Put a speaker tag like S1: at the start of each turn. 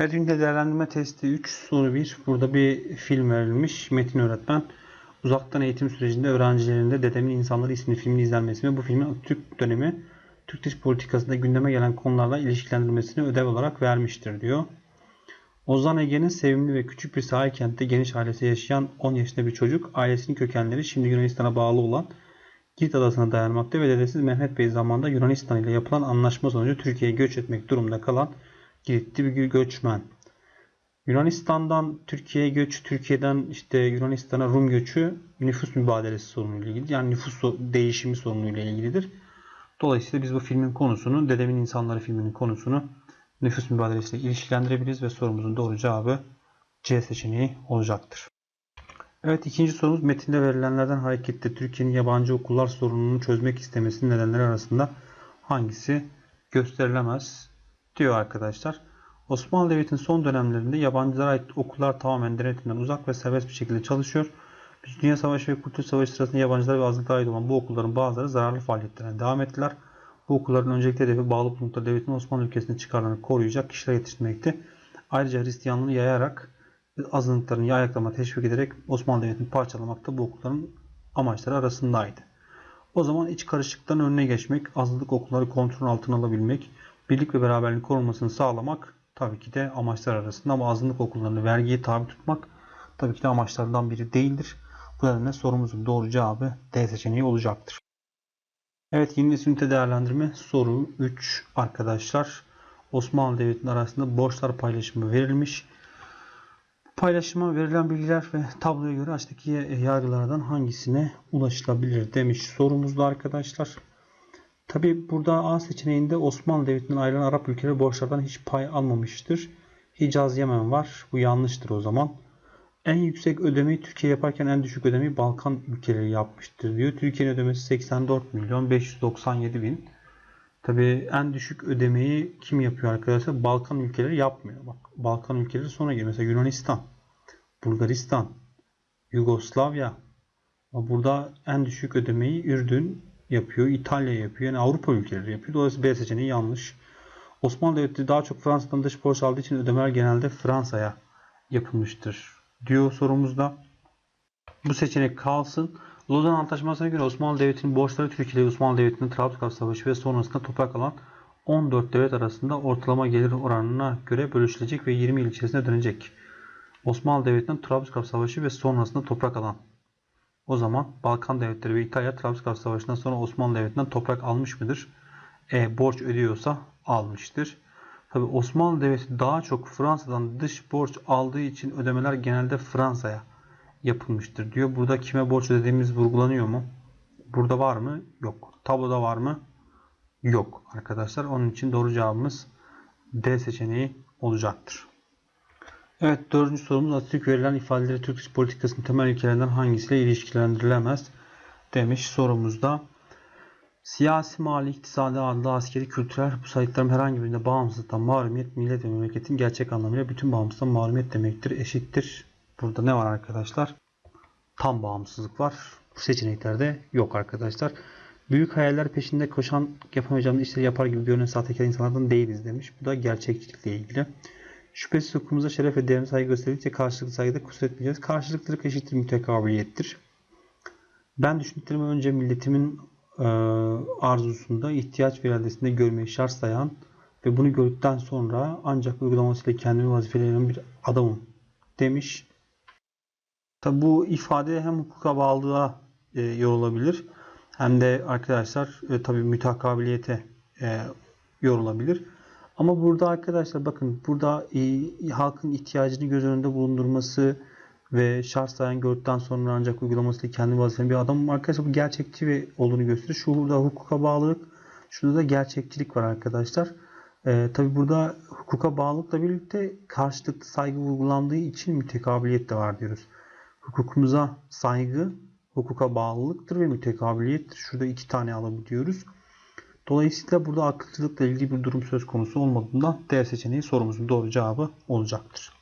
S1: Ünite değerlendirme testi 3 soru 1. Burada bir film verilmiş. Metin öğretmen uzaktan eğitim sürecinde öğrencilerinde Dedemin İnsanları isimli filmin izlenmesi ve bu filmin Türk dönemi Türk dış politikasında gündeme gelen konularla ilişkilendirmesini ödev olarak vermiştir diyor. Ozan Ege'nin sevimli ve küçük bir sahil kentte geniş ailesi yaşayan 10 yaşında bir çocuk ailesinin kökenleri şimdi Yunanistan'a bağlı olan Girit adasına dayanmakta ve dedesi Mehmet Bey zamanında Yunanistan ile yapılan anlaşma sonucu Türkiye'ye göç etmek durumunda kalan Giritli bir göçmen. Yunanistan'dan Türkiye'ye göç, Türkiye'den işte Yunanistan'a Rum göçü nüfus mübadelesi sorunuyla ilgili. Yani nüfus değişimi sorunuyla ilgilidir. Dolayısıyla biz bu filmin konusunu, Dedemin İnsanları filminin konusunu nüfus mübadelesiyle ilişkilendirebiliriz ve sorumuzun doğru cevabı C seçeneği olacaktır. Evet ikinci sorumuz metinde verilenlerden hareketle Türkiye'nin yabancı okullar sorununu çözmek istemesinin nedenleri arasında hangisi gösterilemez diyor arkadaşlar. Osmanlı Devleti'nin son dönemlerinde yabancılara ait okullar tamamen denetimden uzak ve serbest bir şekilde çalışıyor. Dünya Savaşı ve Kurtuluş Savaşı sırasında yabancılar ve azınlıklara ait olan bu okulların bazıları zararlı faaliyetlerine devam ettiler. Bu okulların öncelikle hedefi bağlı bulundukları devletin Osmanlı ülkesinde çıkarlarını koruyacak kişiler yetiştirmekti. Ayrıca Hristiyanlığı yayarak azınlıkların yayaklama teşvik ederek Osmanlı Devleti'ni parçalamak da bu okulların amaçları arasındaydı. O zaman iç karışıklıkların önüne geçmek, azınlık okulları kontrol altına alabilmek, birlik ve beraberlik korunmasını sağlamak tabii ki de amaçlar arasında ama azınlık okullarını vergiye tabi tutmak tabii ki de amaçlardan biri değildir. Bu nedenle sorumuzun doğru cevabı D seçeneği olacaktır. Evet yeni nesil ünite değerlendirme soru 3 arkadaşlar. Osmanlı Devleti'nin arasında borçlar paylaşımı verilmiş. Paylaşıma verilen bilgiler ve tabloya göre açtaki yargılardan hangisine ulaşılabilir demiş sorumuzda arkadaşlar. Tabi burada A seçeneğinde Osmanlı Devleti'nden ayrılan Arap ülkeleri borçlardan hiç pay almamıştır. Hicaz Yemen var. Bu yanlıştır o zaman. En yüksek ödemeyi Türkiye yaparken en düşük ödemeyi Balkan ülkeleri yapmıştır diyor. Türkiye'nin ödemesi 84 milyon 597 bin. Tabi en düşük ödemeyi kim yapıyor arkadaşlar? Balkan ülkeleri yapmıyor. Bak Balkan ülkeleri sonra geliyor. Mesela Yunanistan, Bulgaristan, Yugoslavya. Burada en düşük ödemeyi Ürdün yapıyor, İtalya yapıyor. Yani Avrupa ülkeleri yapıyor. Dolayısıyla B seçeneği yanlış. Osmanlı Devleti daha çok Fransa'dan dış borç aldığı için ödemeler genelde Fransa'ya yapılmıştır diyor sorumuzda. Bu seçenek kalsın. Lozan Antlaşması'na göre Osmanlı Devleti'nin borçları Türkiye ile Osmanlı Devleti'nin Trabzon Savaşı ve sonrasında toprak alan 14 devlet arasında ortalama gelir oranına göre bölüşülecek ve 20 yıl içerisinde dönecek. Osmanlı Devleti'nin Trabzon Savaşı ve sonrasında toprak alan. O zaman Balkan devletleri ve İtalya Trabzon Savaşı'ndan sonra Osmanlı Devleti'nden toprak almış mıdır? E, borç ödüyorsa almıştır. Tabi Osmanlı Devleti daha çok Fransa'dan dış borç aldığı için ödemeler genelde Fransa'ya yapılmıştır diyor. Burada kime borç ödediğimiz vurgulanıyor mu? Burada var mı? Yok. Tabloda var mı? Yok arkadaşlar. Onun için doğru cevabımız D seçeneği olacaktır. Evet dördüncü sorumuz Atatürk verilen ifadeleri Türk dış politikasının temel ilkelerinden hangisiyle ilişkilendirilemez demiş sorumuzda. Siyasi, mali, iktisadi, adlı, askeri, kültürel bu saydıklarım herhangi birinde bağımsızlıktan mahrumiyet, millet ve memleketin gerçek anlamıyla bütün bağımsızlıktan mahrumiyet demektir, eşittir. Burada ne var arkadaşlar? Tam bağımsızlık var. Bu seçeneklerde yok arkadaşlar. Büyük hayaller peşinde koşan yapamayacağımız işleri yapar gibi görünen sahtekar insanlardan değiliz demiş. Bu da gerçekçilikle ilgili. Şüphesiz hukukumuza şeref ve değerine saygı gösterdikçe karşılıklı saygıda kusur etmeyeceğiz. Karşılıklılık eşittir mütekabiliyettir. Ben düşündüklerimi önce milletimin e, arzusunda ihtiyaç ve iradesinde görmeyi şart sayan ve bunu gördükten sonra ancak uygulamasıyla kendimi vazifelenen bir adamım demiş. Tabi bu ifade hem hukuka bağlılığa e, yorulabilir hem de arkadaşlar e, tabi mütakabiliyete e, yorulabilir. Ama burada arkadaşlar bakın burada e, halkın ihtiyacını göz önünde bulundurması ve sayan gördükten sonra ancak uygulamasıyla kendi vazifelerini bir adam arkadaşlar bu gerçekçi ve olduğunu gösterir. Şurada hukuka bağlılık, şurada da gerçekçilik var arkadaşlar. Ee, Tabi burada hukuka bağlılıkla birlikte karşılıklı saygı vurgulandığı için mütekabiliyet de var diyoruz. Hukukumuza saygı, hukuka bağlılıktır ve mütekabiliyettir. Şurada iki tane alabiliyoruz. Dolayısıyla burada akılcılıkla ilgili bir durum söz konusu olmadığından D seçeneği sorumuzun doğru cevabı olacaktır.